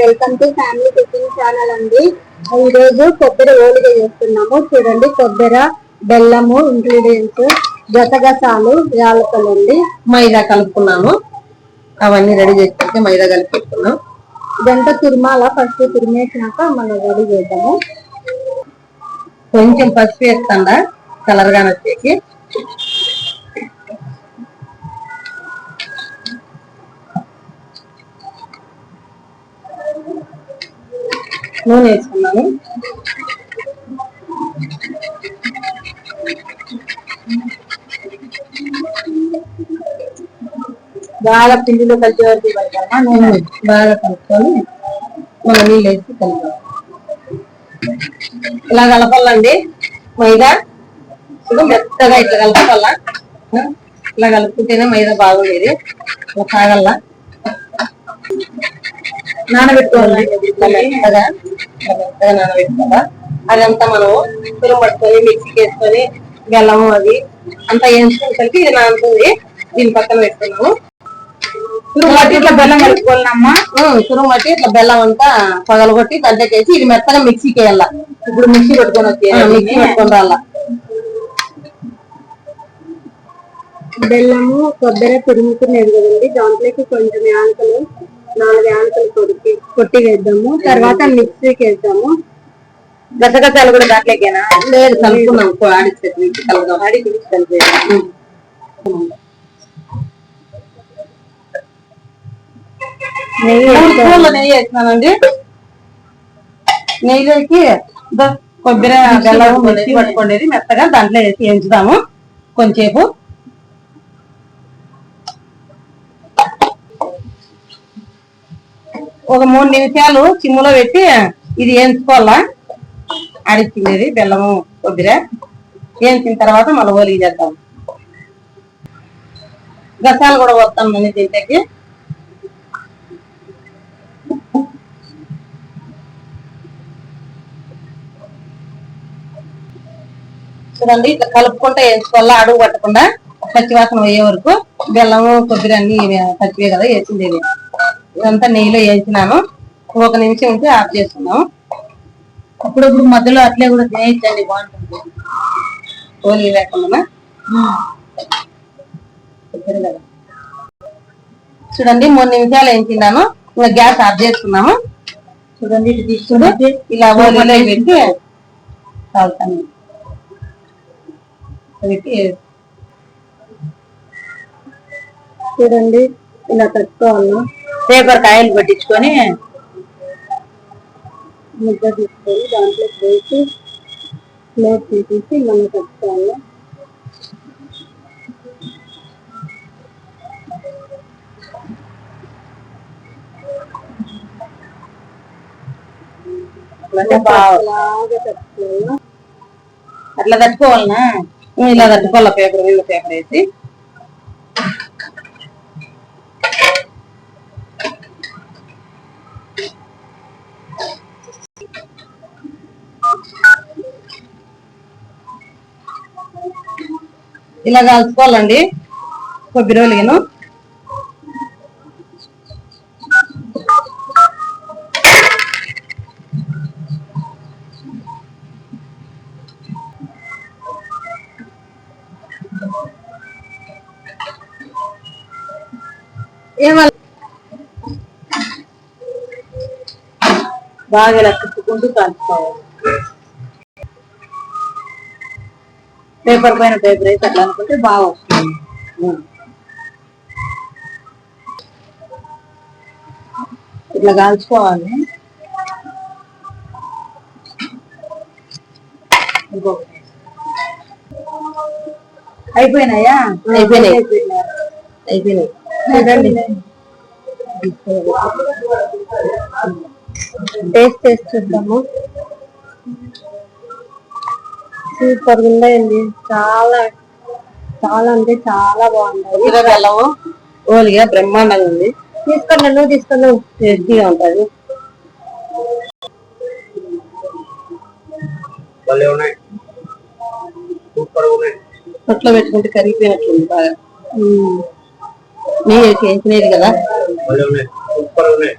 Welcome to family cooking channel అండి. ఈ రోజు కొబ్బరి ఓలిగ చేస్తున్నాము చూడండి కొబ్బరి బెల్లము ఇంగ్రీడియంట్స్ గసగసాలు యాలకలు అండి. మైదా కలుపుకున్నాము అవన్నీ రెడీ చేసి పెట్టి మైదా కలిపి పెట్టుకున్నాం ఇదంతా తురిమాల? ఫస్ట్ తురిమేసినాక మనం రెడీ చేద్దాము. కొంచెం పసుపు వేస్తాండా? కలర్ వచ్చేసి నూనె వేసుకున్నాము బాగా పిండిలో కలిసి వరకు పెడతామా? నూనె బాగా కలుపుకొని మన నీళ్ళు వేసి కలుపుతాం ఇలా కలపాలండి. మైదా మెత్తగా ఇట్లా కలపాలా? ఇలా కలుపుకుంటేనే మైదా బాగుండేది. ఇలా తాగల్లా? నానబెట్టుకోవాలి మెత్తగా ఇట్లా మెత్తగా నానబెట్టుకోవాలా అదంతా మనం తురుము పట్టుకొని మిక్సీకి వేసుకొని బెల్లము అది అంతా వేసుకునేసరికి ఇది నానుతుంది. దీని పక్కన పెట్టుకున్నాము. ఇట్లా బెల్లం కలుపుకోవాలమ్మా తురుము పట్టి ఇట్లా బెల్లం అంతా పగలగొట్టి దాంట్లోకి ఇది మెత్తగా మిక్సీకి వేయాల ఇప్పుడు మిక్సీ పెట్టుకొని వచ్చి మిక్సీ పెట్టుకొని రాళ్ళ బెల్లము కొబ్బరి తురుముకునేది కదండి. దాంట్లోకి కొంచెం యాలకలు నాలుగు యాలకలు కొట్టి కొట్టి వేద్దాము తర్వాత మిక్సీకి వేద్దాము గసగసాలు కూడా దాంట్లోకేనా? లేదు కలుపుకున్నాం ఆడిస్తే కలుపుదాం ఆడి పిలిచి కలిపి నెయ్యి వేసినానండి. నెయ్యిలోకి కొబ్బరి బెల్లం మిక్సీ పట్టుకోండి మెత్తగా దాంట్లో వేసి వేయించుదాము. కొంచెంసేపు ఒక మూడు నిమిషాలు చిమ్ములో పెట్టి ఇది వేయించుకోవాలా? ఆడిచ్చిండేది బెల్లము కొబ్బరి. వేయించిన తర్వాత మళ్ళీ ఓలిగి చేద్దాం. గసాలు కూడా వస్తాం మళ్ళీ దీంట్లోకి చూడండి ఇట్లా కలుపుకుంటా వేసుకోవాలా అడుగు పట్టకుండా పచ్చివాసన పోయే వరకు బెల్లము కొబ్బరి అన్ని పచ్చివే కదా వేసింది ఇదంతా నెయ్యిలో వేయించినాను. ఒక నిమిషం ఉంచి ఆఫ్ చేస్తున్నాం అప్పుడప్పుడు మధ్యలో అట్లే కూడా చేయించండి బాగుంటుంది. ఓలి లేకుండా చూడండి మూడు నిమిషాలు వేయించినాను ఇంకా గ్యాస్ ఆఫ్ చేస్తున్నాము. చూడండి చూడు తీసుకుంటే ఇలా ఓలిలో పెట్టి తాగుతాను. పెట్టి చూడండి ఇలా కట్టుకోవాలి పేపర్ కాయలు పట్టించుకొని ముద్ద తీసుకొని దాంట్లో వేసి ప్లేట్ తీసేసి మనం కట్టుకోవాలి అట్లా తట్టుకోవాలనా ఇలా తట్టుకోవాల పేపర్ మీద పేపర్ వేసి? ఇలా కాల్చుకోవాలండి. కొబ్బరి ఒలిగను ఏమల్ బాగా ఇలా కుట్టుకుంటూ కాల్చుకోవాలి. పేపర్ పైన పేపర్ వేసి అట్లా అనుకుంటే బాగా వస్తుంది. ఉం. ఇట్లా కాల్చుకోవాలి. ఇంకొకటి అయిపోయినాయా? అయిపోయినాయి. అయిపోయినాయి. చూడండి టేస్ట్ చేసి చూద్దాము. సూపర్ ఉన్నాయండి చాలా చాలా అంటే చాలా ఇరవై బెల్లము ఓలిగా బ్రహ్మాండంగా ఉంది. తీసుకున్నా నువ్వు తీసుకున్నా టేస్టీగా ఉంటది. పొట్లో పెట్టుకుంటే కరిగిపోయినట్లుంది బాగా. వేసినది కదా? సూపర్ ఉన్నాయి.